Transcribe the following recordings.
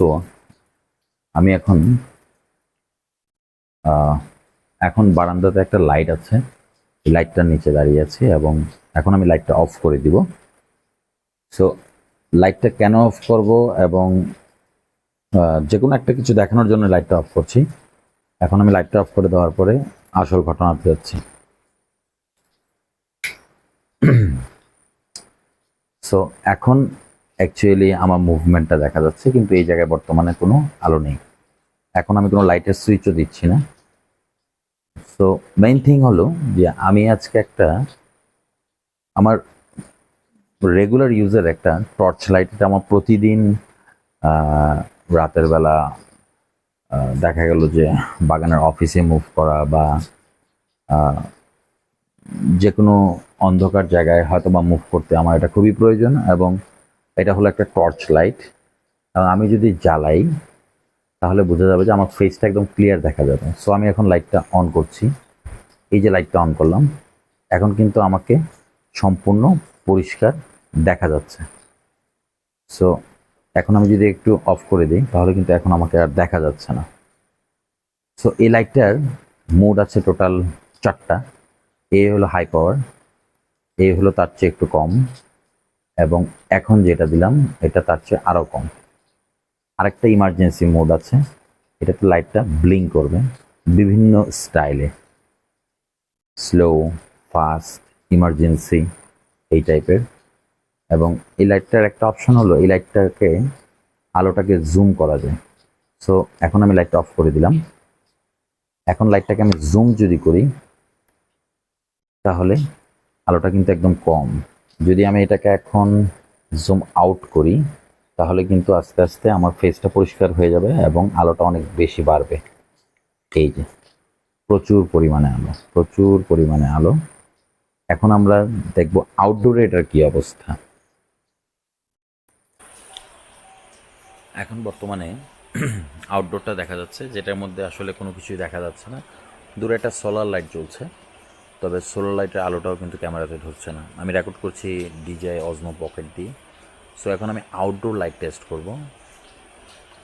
তো আমি এখন এখন বারান্দাতে একটা লাইট আছে। লাইটটার নিচে দাঁড়িয়ে আছি এবং এখন আমি লাইটটা অফ করে দিব। সো লাইটটা কেন অফ করব এবং যে কোনো একটা কিছু দেখানোর জন্য লাইটটা অফ করছি। এখন আমি লাইটটা অফ করে দেওয়ার পরে আসল ঘটনাতে যাচ্ছি সো এখন অ্যাকচুয়ালি আমার মুভমেন্টটা দেখা যাচ্ছে, কিন্তু এই জায়গায় বর্তমানে কোনো আলো নেই। এখন আমি কোনো লাইটের সুইচও দিচ্ছি না। সো মেইন থিং হলো যে আমি আজকে একটা আমার রেগুলার ইউজের একটা টর্চ লাইটটা আমার প্রতিদিন রাতের বেলা দেখা গেল যে বাগানের অফিসে মুভ করা বা যে কোনো অন্ধকার জায়গায় হয়তো বা মুভ করতে আমার এটা খুবই প্রয়োজন এবং এটা হলো একটা টর্চ লাইট এবং আমি যদি জ্বালাই, তাহলে বোঝা যাবে যে আমার ফেসটা একদম ক্লিয়ার দেখা যাবে। সো আমি এখন লাইটটা অন করছি। এই যে লাইটটা অন করলাম, এখন কিন্তু আমাকে সম্পূর্ণ পরিষ্কার দেখা যাচ্ছে। সো এখন আমি যদি একটু অফ করে দিই, তাহলে কিন্তু এখন আমাকে আর দেখা যাচ্ছে না। সো এই লাইটটার মোড আছে টোটাল চারটা। এ হলো হাই পাওয়ার এ হলো তার চেয়ে একটু কম। এবং এখন যেটা দিলাম, এটা তার চেয়ে আরও কম। আরেকটা ইমার্জেন্সি মোড আছে, এটাতে লাইটটা ব্লিঙ্ক করবে বিভিন্ন স্টাইলে স্লো ফাস্ট ইমার্জেন্সি এই টাইপের এবং এই লাইটটার একটা অপশন হলো, এই লাইটটাকে আলোটাকে জুম করা যায়। সো এখন আমি লাইটটা অফ করে দিলাম। এখন লাইটটাকে আমি জুম যদি করি, তাহলে আলোটা কিন্তু একদম কম। যদি আমি এটাকে এখন জুম আউট করি, তাহলে কিন্তু আস্তে আস্তে আমার ফেসটা পরিষ্কার হয়ে যাবে এবং আলোটা অনেক বেশি বাড়বে। এই যে, প্রচুর পরিমাণে আলো, প্রচুর পরিমাণে আলো। এখন আমরা দেখব আউটডোরে এটার কি অবস্থা। এখন বর্তমানে আউটডোরটা দেখা যাচ্ছে, যেটার মধ্যে আসলে কোনো কিছুই দেখা যাচ্ছে না। দূরে একটা সোলার লাইট জ্বলছে। তবে সোলার লাইটের আলোটাও কিন্তু ক্যামেরাতে ধরছে না। আমি রেকর্ড করছি ডিজে অজমো পকেট দিয়ে সো এখন আমি আউটডোর লাইট টেস্ট করব।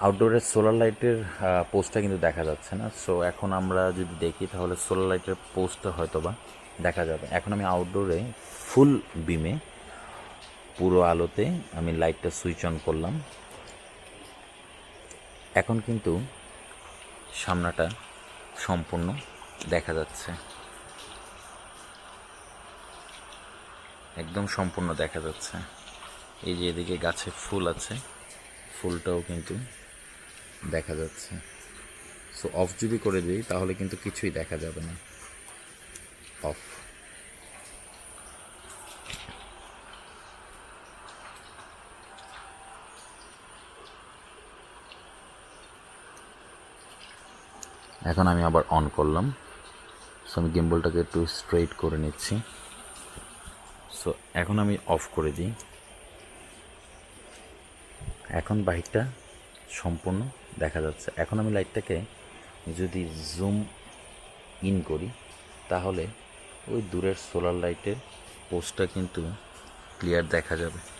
আউটডোরের সোলার লাইটের পোস্টটা কিন্তু দেখা যাচ্ছে না। সো এখন আমরা যদি দেখি, তাহলে সোলার লাইটের পোস্টটা হয়তো বা দেখা যাবে। এখন আমি আউটডোরে ফুল বিমে পুরো আলোতে আমি লাইটটা সুইচ অন করলাম। এখন কিন্তু সামনাটা সম্পূর্ণ দেখা যাচ্ছে। একদম সম্পূর্ণ দেখা যাচ্ছে। এই যে এদিকে গাছে ফুল আছে, ফুলটাও কিন্তু দেখা যাচ্ছে। সো অফ যদি করে দিই, তাহলে কিন্তু কিছুই দেখা যাবে না। অফ এখন আমি আবার অন করলাম। সো আমি গিম্বলটাকে একটু স্ট্রেট করে নিচ্ছি। সো এখন আমি অফ করে দিই। এখন বাইকটা সম্পূর্ণ দেখা যাচ্ছে। এখন আমি লাইটটাকে যদি জুম ইন করি, তাহলে ওই দূরের সোলার লাইটের পোস্টটা কিন্তু ক্লিয়ার দেখা যাবে।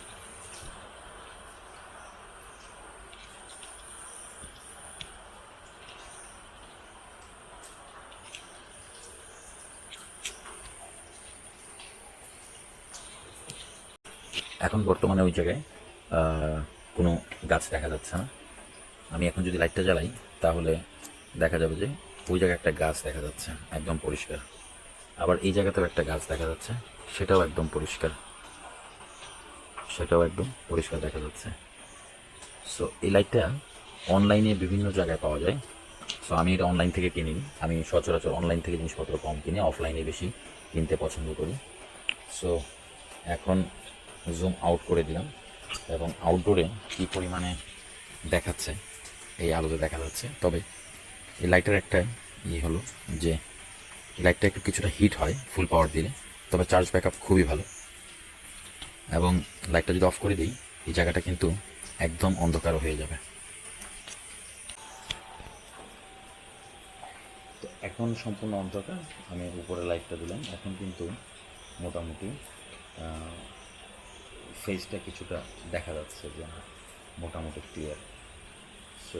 এখন বর্তমানে ওই জায়গায় কোনো গাছ দেখা যাচ্ছে না। আমি এখন যদি লাইটটা জ্বালাই, তাহলে দেখা যাবে যে ওই জায়গায় একটা গাছ দেখা যাচ্ছে, একদম পরিষ্কার। আবার এই জায়গাতেও একটা গাছ দেখা যাচ্ছে, সেটাও একদম পরিষ্কার। সেটাও একদম পরিষ্কার দেখা যাচ্ছে। সো এই লাইটটা অনলাইনে বিভিন্ন জায়গায় পাওয়া যায়। সো আমি এটা অনলাইন থেকে কিনি। আমি সচরাচর অনলাইন থেকে জিনিসপত্র কম কিনি, অফলাইনে বেশি কিনতে পছন্দ করি। সো এখন জুম আউট করে দিলাম এবং আউটডোরে কী পরিমাণে দেখাচ্ছে, এই আলোতে দেখা যাচ্ছে। তবে এই লাইটের একটা ইয়ে হলো যে লাইটটা একটু কিছুটা হিট হয় ফুল পাওয়ার দিলে, তবে চার্জ ব্যাকআপ খুবই ভালো। এবং লাইটটা যদি অফ করে দিই, এই জায়গাটা কিন্তু একদম অন্ধকার হয়ে যাবে। তো এখন সম্পূর্ণ অন্ধকার, আমি উপরে লাইটটা দিলাম। এখন কিন্তু মোটামুটি ফেসটা কিছুটা দেখা যাচ্ছে যে মোটামুটি ক্লিয়ার সো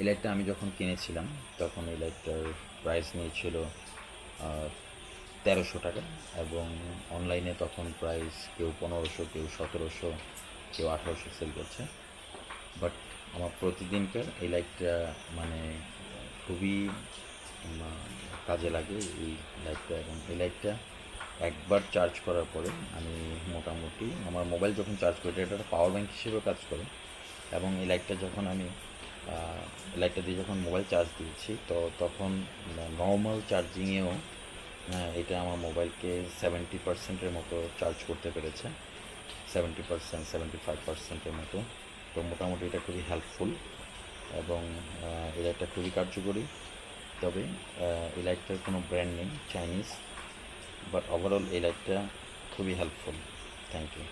এই লাইটটা আমি যখন কিনেছিলাম, তখন এই লাইটটার প্রাইস নিয়েছিল তেরোশো টাকা এবং অনলাইনে তখন প্রাইস কেউ পনেরোশো, কেউ সতেরোশো, কেউ আঠারোশো সেল করছে। বাট আমার প্রতিদিনকার এই লাইটটা মানে খুবই কাজে লাগে এই লাইটটা এবং এই লাইটটা একবার চার্জ করার পরে আমি মোটামুটি আমার মোবাইল যখন চার্জ করি, এটা পাওয়ার ব্যাংক হিসেবেও কাজ করে। এবং এই লাইটটা যখন আমি লাইটটা দিয়ে যখন মোবাইল চার্জ দিয়েছি, তো তখন নর্মাল চার্জিংয়েও এটা আমার মোবাইলকে সেভেন্টি পার্সেন্টের মতো চার্জ করতে পেরেছে। সেভেন্টি পার্সেন্ট সেভেন্টি ফাইভ পার্সেন্টের মতো। তো মোটামুটি এটা খুবই হেল্পফুল এবং এই লাইটটা খুবই কার্যকরী। তবে এই লাইটটার কোনো ব্র্যান্ড নেই চাইনিজ বাট ওভারঅল এই লাইটটা খুবই হেল্পফুল থ্যাংক ইউ